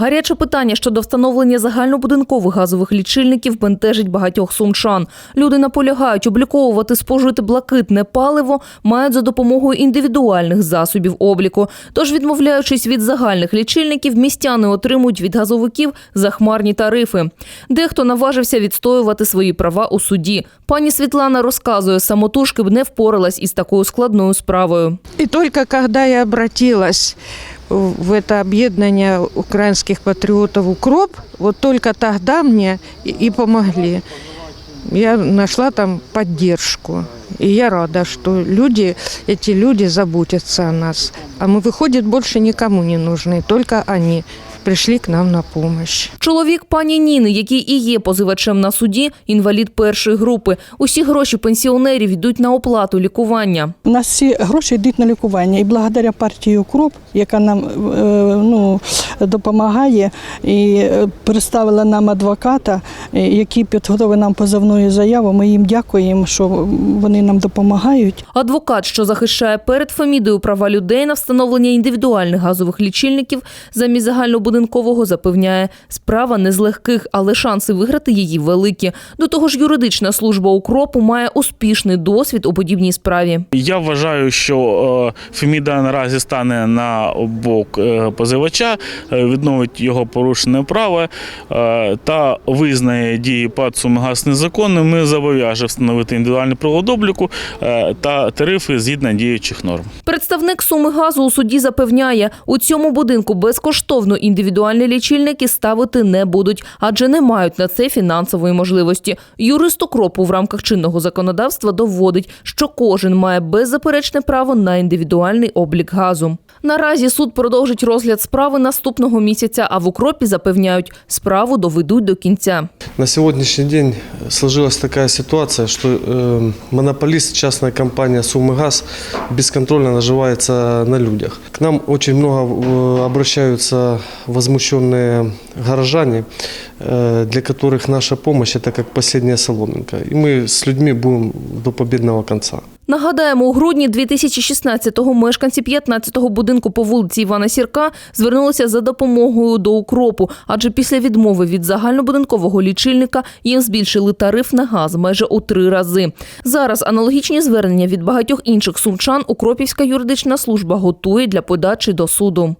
Гаряче питання щодо встановлення загальнобудинкових газових лічильників бентежить багатьох сумчан. Люди наполягають обліковувати спожите блакитне паливо мають за допомогою індивідуальних засобів обліку. Тож, відмовляючись від загальних лічильників, містяни отримують від газовиків захмарні тарифи. Дехто наважився відстоювати свої права у суді. Пані Світлана розказує, самотужки б не впоралась із такою складною справою. И только когда я обратилась в это объединение украинских патриотов «Укроп», вот только тогда мне и и помогли. Я нашла там поддержку. И я рада, что люди, эти люди заботятся о нас. А мы, выходит, больше никому не нужны, только они пришли к нам на помощь. Чоловік пані Ніни, який і є позивачем на суді, інвалід першої групи. Усі гроші пенсіонерів йдуть на оплату лікування. У нас всі гроші йдуть на лікування. І благодаря партії Укроп, яка нам е, ну, допомагає і е, представила нам адвоката, е, який підготовив нам позовну заяву. Ми їм дякуємо, що вони нам допомагають. Адвокат, що захищає перед Фемідою права людей на встановлення індивідуальних газових лічильників замість загальнобудинкового, запевняє, справа не з легких, але шанси виграти її великі. До того ж, юридична служба укропу має успішний досвід у подібній справі. Я вважаю, що е, Феміда наразі стане на бок е, позивача, е, відновить його порушене право та визнає дії ПАД «Сумигаз» незаконними, зобов'яже встановити індивідуальний обліку та тарифи згідно діючих норм. Представник суми газу у суді запевняє, у цьому будинку безкоштовно індивідуальні лічильники ставити не будуть, адже не мають на це фінансової можливості. Юрист укропу в рамках чинного законодавства доводить, що кожен має беззаперечне право на індивідуальний облік газу. Наразі суд продовжить розгляд справи наступного місяця, а в укропі запевняють, справу доведуть до кінця. На сегодняшний день сложилась такая ситуация, что э, монополист, частная компания «Сумыгаз» бесконтрольно наживается на людях. К нам очень много э, обращаются возмущенные горожане, э, для которых наша помощь – это как последняя соломинка. И мы с людьми будем до победного конца. Нагадаємо, у грудні 2016-го мешканці 15-го будинку по вулиці Івана Сірка звернулися за допомогою до укропу, адже після відмови від загальнобудинкового лічильника їм збільшили тариф на газ майже у три рази. Зараз аналогічні звернення від багатьох інших сумчан Укропівська юридична служба готує для подачі до суду.